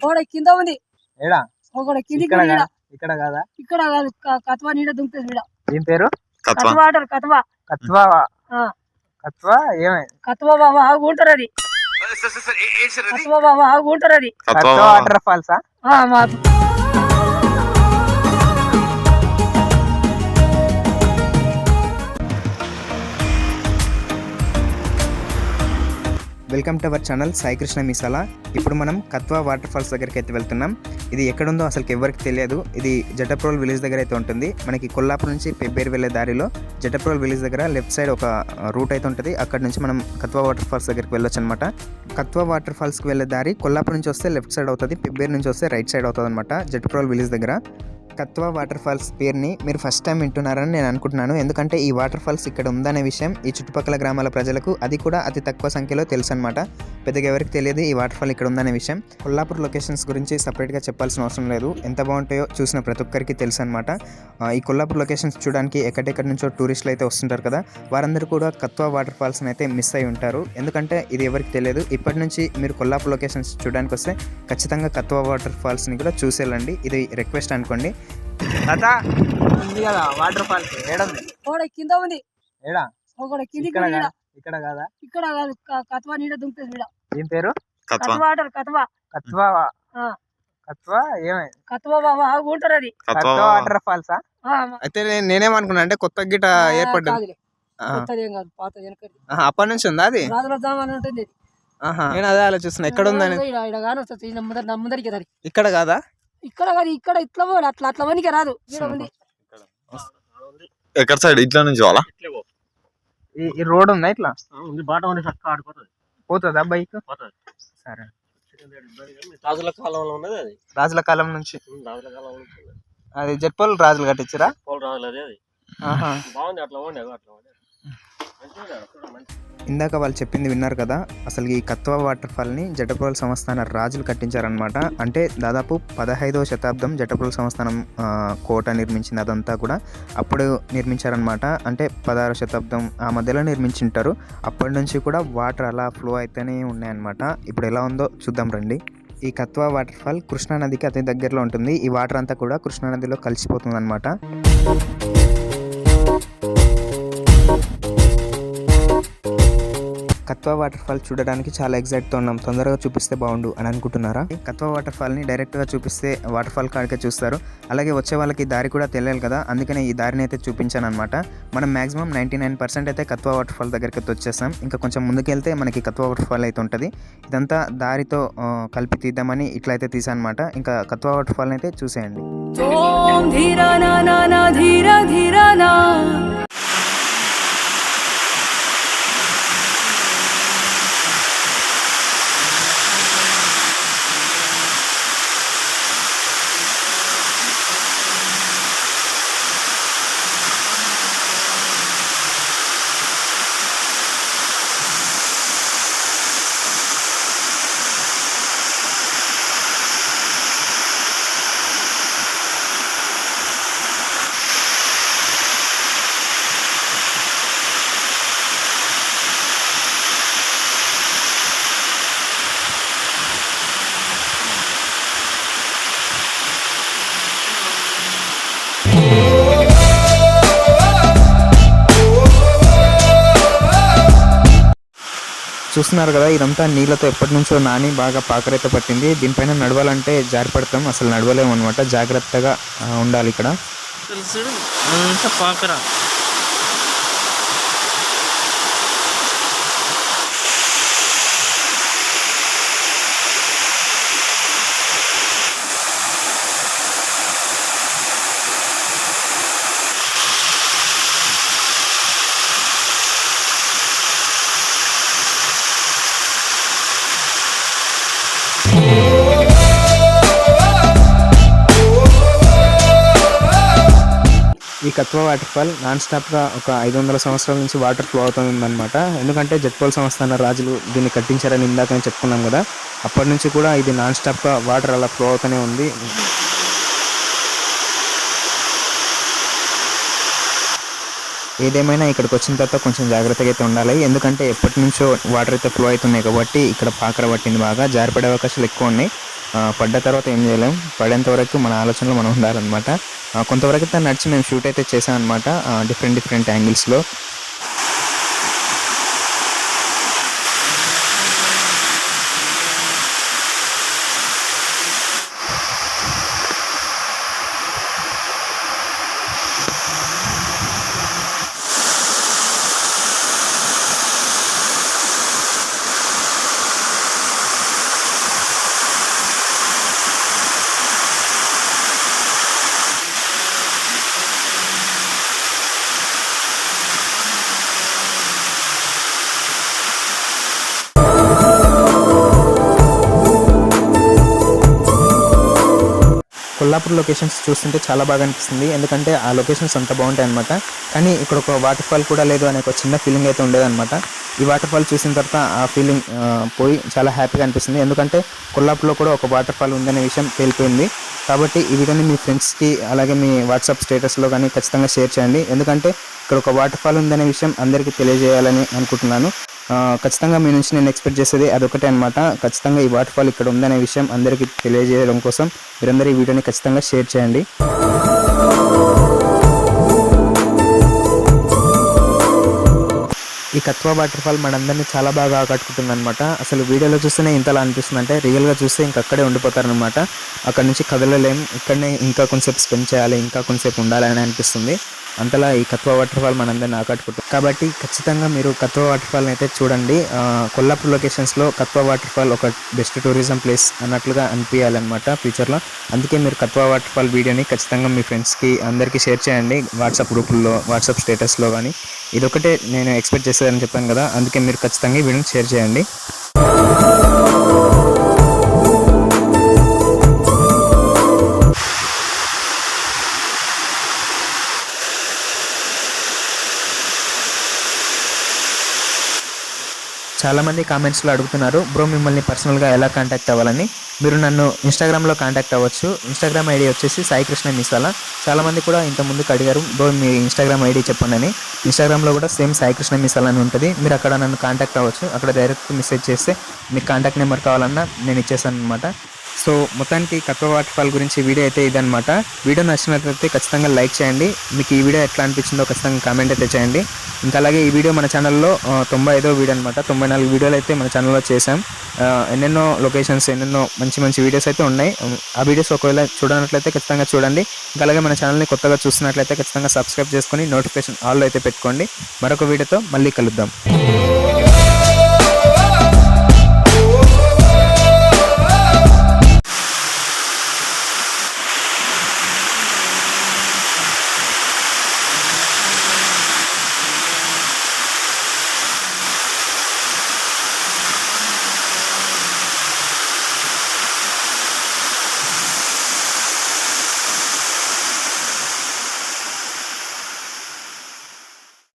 గోడ కింద ఉంది. ఏడా? ఈడ. కాదా? ఇక్కడ కాదా? ఇక్కడ కాదు కత్వా నీడ దుంకుతుంది ఈడ. దీని పేరు? కత్వ. కత్వా అంటారు కత్వా. కత్వా ఆ. కత్వా? ఏమే? కత్వా బాబా ఆగు ఉంటారు అది. కత్వా బాబా ఆగు ఉంటారు అది. కత్వ కత్వా వాటర్ ఫాల్సా? ఆ, మాకు. Welcome to our channel Saikrishna Misala. ఇప్పుడు మనం కత్వా వాటర్ ఫాల్స్ దగ్గరికి అయితే వెళ్తున్నాం. ఇది ఎక్కడుందో అసలు ఎవరికి తెలియదు. ఇది జటప్రోల్ విలేజ్ దగ్గర అయితే ఉంటుంది. మనకి కొల్లాపూర్ నుంచి పెబ్బేరు వెళ్ళే దారిలో జటప్రోల్ విలేజ్ దగ్గర లెఫ్ట్ సైడ్ ఒక రూట్ అయితే ఉంటుంది. అక్కడ నుంచి మనం కత్వా వాటర్ ఫాల్స్ దగ్గరికి వెళ్ళొచ్చు అనమాట కత్వా వాటర్ ఫాల్స్కి వెళ్ళే దారి కొల్లాపూర్ నుంచి వస్తే లెఫ్ట్ సైడ్ అవుతుంది. పెబ్బేరు నుంచి వస్తే రైట్ సైడ్ అవుతుంది అనమాట జటప్రోల్ విలేజ్ దగ్గర. కత్వా వాటర్ ఫాల్స్ పేరుని మీరు ఫస్ట్ టైం వింటున్నారని నేను అనుకుంటున్నాను. ఎందుకంటే ఈ వాటర్ ఫాల్స్ ఇక్కడ ఉందనే విషయం ఈ చుట్టుపక్కల గ్రామాల ప్రజలకు అది కూడా అతి తక్కువ సంఖ్యలో తెలుసు అనమాట పెద్దగా ఎవరికి తెలియదు ఈ వాటర్ ఫాల్ ఇక్కడ ఉందనే విషయం. కొల్లాపూర్ లొకేషన్స్ గురించి సపరేట్గా చెప్పాల్సిన అవసరం లేదు. ఎంత బాగుంటాయో చూసిన ప్రతి ఒక్కరికి తెలుసు అనమాట ఈ కొల్లాపూర్ లొకేషన్స్ చూడడానికి ఎక్కడెక్కడి నుంచో టూరిస్టులు అయితే వస్తుంటారు కదా వారందరూ కూడా కత్వా వాటర్ ఫాల్స్ని అయితే మిస్ అయి ఉంటారు. ఎందుకంటే ఇది ఎవరికి తెలియదు. ఇప్పటి నుంచి మీరు కొల్లాపూర్ లొకేషన్స్ చూడడానికి వస్తే ఖచ్చితంగా కత్వా వాటర్ ఫాల్స్ని కూడా చూసేయాలండి ఇది రిక్వెస్ట్ అనుకోండి. తాత ఉంది కదా వాటర్ ఫాల్స్ ఏడుంది గోడ కింద ఉంది. ఏడా? ఇక్కడ. కాదా? ఇక్కడ కాదా? ఇక్కడ కాదు క- కత్వా నీడ దుంకుతుంది ఈడ. దీని పేరు? కత్వ. కత్వా అంటారు కత్వా. కత్వా ఆ. కత్వా? ఏమే? కత్వా బాబా అది. వాటర్ ఫాల్సా అయితే నేనేమనుకున్నా అంటే కొత్త గిట ఏర్పడ్డది. ఏం అప్పటి నుంచి ఉందా అది. నేను అదే ఆలోచిస్తున్నా ఎక్కడ ఉందని? ఇక్కడ కాదా? ఇక్కడ కాదు ఇక్కడ ఇట్లా పోవాలి అట్లా అట్లా వనికి రాదు. ఎక్కడ సైడ్ ఇట్లా నుంచి వాళ్ళ ఈ- ఈ రోడ్ ఉందా ఇట్లా? ఉంది. బాట ఉంది చక్క ఆడిపోతుంది పోతుందా. బైక్? పోతుంది. సరే. రాజుల కాలంలో ఉన్నది అది. రాజుల కాలం నుంచి? రాజుల కాలంలో ఉంటుంది అది జట్పల్ రాజులు కట్టించరా? పోలు రాజులు అది. అది బాగుంది అట్లా ఉండే అట్లా ఇందాక వాళ్ళు చెప్పింది విన్నారు కదా అసలు ఈ కత్వా వాటర్ ఫాల్ని జటప్రోల్ సంస్థాన రాజులు కట్టించారనమాట అంటే దాదాపు పదహైదవ శతాబ్దం జటప్రోల్ సంస్థానం కోట నిర్మించింది అదంతా కూడా అప్పుడు నిర్మించారనమాట అంటే పదహారవ శతాబ్దం ఆ మధ్యలో నిర్మించింటారు. అప్పటి నుంచి కూడా వాటర్ అలా ఫ్లో అయితేనే ఉన్నాయన్నమాట. ఇప్పుడు ఎలా ఉందో చూద్దాం రండి. ఈ కత్వా వాటర్ ఫాల్ కృష్ణా నదికి అతి దగ్గరలో ఉంటుంది. ఈ వాటర్ అంతా కూడా కృష్ణా నదిలో కలిసిపోతుంది అనమాట కత్వా వాటర్ ఫాల్ చూడడానికి చాలా ఎగ్జైట్తో ఉన్నాం. తొందరగా చూపిస్తే బాగుండు అని అనుకుంటున్నారా? కత్వా వాటర్ ఫాల్ని డైరెక్ట్గా చూపిస్తే వాటర్ ఫాల్ కాడికే చూస్తారు. అలాగే వచ్చే వాళ్ళకి దారి కూడా తెలియాలి కదా. అందుకనే ఈ దారిని అయితే చూపించాను అనమాట మనం మాక్సిమం నైంటీ నైన్ పర్సెంట్ అయితే కత్వా వాటర్ ఫాల్ దగ్గరికి అయితే వచ్చేసాం. ఇంకా కొంచెం ముందుకెళ్తే మనకి కత్వా వాటర్ ఫాల్ అయితే ఉంటుంది. ఇదంతా దారితో కలిపి తీద్దామని ఇట్లా అయితే తీసానమాట ఇంకా కత్వా వాటర్ ఫాల్ని అయితే చూసేయండి. చూస్తున్నారు కదా ఇదంతా నీళ్ళతో ఎప్పటి నుంచో నాని బాగా పాకరైతే పట్టింది. దీనిపైన నడవాలంటే జారిపడతాం అసలు నడవలేము అనమాట జాగ్రత్తగా ఉండాలి ఇక్కడ. తెలుసు పాకరా. ఈ కత్వ వాటర్ ఫాల్ నాన్ స్టాప్గా ఒక ఐదు వందల సంవత్సరాల నుంచి వాటర్ ఫ్లో అవుతుందన్నమాట. ఎందుకంటే జట్పోల్ సంస్థాన రాజులు దీన్ని కట్టించారని ఇందాక నేను చెప్పుకున్నాం కదా. అప్పటి నుంచి కూడా ఇది నాన్ స్టాప్గా వాటర్ అలా ఫ్లో అవుతూనే ఉంది. ఏదేమైనా ఇక్కడికి వచ్చిన తర్వాత కొంచెం జాగ్రత్తగా అయితే ఉండాలి. ఎందుకంటే ఎప్పటి నుంచో వాటర్ అయితే ఫ్లో అవుతున్నాయి కాబట్టి ఇక్కడ పాకర పట్టింది బాగా. జారిపడే అవకాశాలు ఎక్కువ ఉన్నాయి. పడ్డ తర్వాత ఏం చేయలేం. పడేంత వరకు మన ఆలోచనలో మనం ఉండాలన్నమాట. కొంతవరకు అయితే నడిచి మేము షూట్ అయితే చేసాం అనమాట డిఫరెంట్ డిఫరెంట్ యాంగిల్స్లో కొల్లాపూర్ లొకేషన్స్ చూస్తుంటే చాలా బాగా అనిపిస్తుంది. ఎందుకంటే ఆ లొకేషన్స్ అంత బాగుంటాయి అనమాట కానీ ఇక్కడ ఒక వాటర్ ఫాల్ కూడా లేదు అనే ఒక చిన్న ఫీలింగ్ అయితే ఉండేదన్నమాట ఈ వాటర్ ఫాల్ చూసిన తర్వాత ఆ ఫీలింగ్ పోయి చాలా హ్యాపీగా అనిపిస్తుంది. ఎందుకంటే కొల్లాపూర్లో కూడా ఒక వాటర్ ఫాల్ ఉందనే విషయం తేలిపోయింది. కాబట్టి ఈ వీడియోని మీ ఫ్రెండ్స్కి అలాగే మీ వాట్సాప్ స్టేటస్లో కానీ ఖచ్చితంగా షేర్ చేయండి. ఎందుకంటే ఇక్కడ ఒక వాటర్ ఫాల్ ఉందనే విషయం అందరికీ తెలియజేయాలని అనుకుంటున్నాను. ఖచ్చితంగా మీ నుంచి నేను ఎక్స్పెక్ట్ చేసేది అదొకటే అనమాట ఖచ్చితంగా ఈ వాటర్ ఫాల్ ఇక్కడ ఉందనే విషయం అందరికీ తెలియజేయడం కోసం మీరందరూ ఈ వీడియోని ఖచ్చితంగా షేర్ చేయండి. ఈ కత్వా వాటర్ ఫాల్ మనందరినీ చాలా బాగా ఆకట్టుకుంటుంది అనమాట అసలు వీడియోలో చూస్తేనే ఇంతలా అనిపిస్తుంది అంటే రియల్గా చూస్తే ఇంక అక్కడే ఉండిపోతారనమాట అక్కడ నుంచి కదలలేం ఇక్కడనే ఇంకా కొంచెంసేపు స్పెండ్ చేయాలి ఇంకా కొంచెంసేపు ఉండాలని అనిపిస్తుంది. అంతలా ఈ కత్వా వాటర్ ఫాల్ మనందరిని ఆకట్టుకుంటుంది. కాబట్టి ఖచ్చితంగా మీరు కత్వా వాటర్ ఫాల్ని అయితే చూడండి. కొల్లాపూర్ లొకేషన్స్లో కత్వా వాటర్ ఫాల్ ఒక బెస్ట్ టూరిజం ప్లేస్ అన్నట్లుగా అనిపించాలన్నమాట ఫ్యూచర్లో అందుకే మీరు కత్వా వాటర్ ఫాల్ వీడియోని ఖచ్చితంగా మీ ఫ్రెండ్స్కి అందరికీ షేర్ చేయండి. వాట్సాప్ గ్రూపుల్లో వాట్సాప్ స్టేటస్లో కానీ ఇదొకటే నేను ఎక్స్పెక్ట్ చేసేదని చెప్పాను కదా. అందుకే మీరు ఖచ్చితంగా ఈ వీడియోని షేర్ చేయండి. చాలామంది కామెంట్స్లో అడుగుతున్నారు బ్రో మిమ్మల్ని పర్సనల్గా ఎలా కాంటాక్ట్ అవ్వాలని? మీరు నన్ను ఇన్స్టాగ్రామ్లో కాంటాక్ట్ అవ్వచ్చు. ఇన్స్టాగ్రామ్ ఐడి వచ్చేసి సాయికృష్ణ మిసాల చాలామంది కూడా ఇంతకుముందుకు అడిగారు బ్రో మీ ఇన్స్టాగ్రామ్ ఐడి చెప్పండి అని. ఇన్స్టాగ్రామ్లో కూడా సేమ్ సాయికృష్ణ మిసాల అని ఉంటుంది. మీరు అక్కడ నన్ను కాంటాక్ట్ అవ్వచ్చు. అక్కడ డైరెక్ట్ మెసేజ్ చేస్తే మీకు కాంటాక్ట్ నెంబర్ కావాలన్నా నేను ఇచ్చేసాను అనమాట సో మొత్తానికి కత్వ వాటర్ ఫాల్ గురించి వీడియో అయితే ఇదనమాట వీడియో నచ్చినట్లయితే ఖచ్చితంగా లైక్ చేయండి. మీకు ఈ వీడియో ఎట్లా అనిపించిందో ఖచ్చితంగా కామెంట్ అయితే చేయండి. ఇంకా అలాగే ఈ వీడియో మన ఛానల్లో తొంభై ఐదో వీడియో అనమాట తొంభై నాలుగు వీడియోలు అయితే మన ఛానల్లో చేసాం ఎన్నెన్నో లొకేషన్స్ ఎన్నెన్నో మంచి మంచి వీడియోస్ అయితే ఉన్నాయి. ఆ వీడియోస్ ఒకవేళ చూడనట్లయితే ఖచ్చితంగా చూడండి. ఇంకా అలాగే మన ఛానల్ని కొత్తగా చూస్తున్నట్లయితే ఖచ్చితంగా సబ్స్క్రైబ్ చేసుకొని నోటిఫికేషన్ ఆల్లో అయితే పెట్టుకోండి. మరొక వీడియోతో మళ్ళీ కలుద్దాం.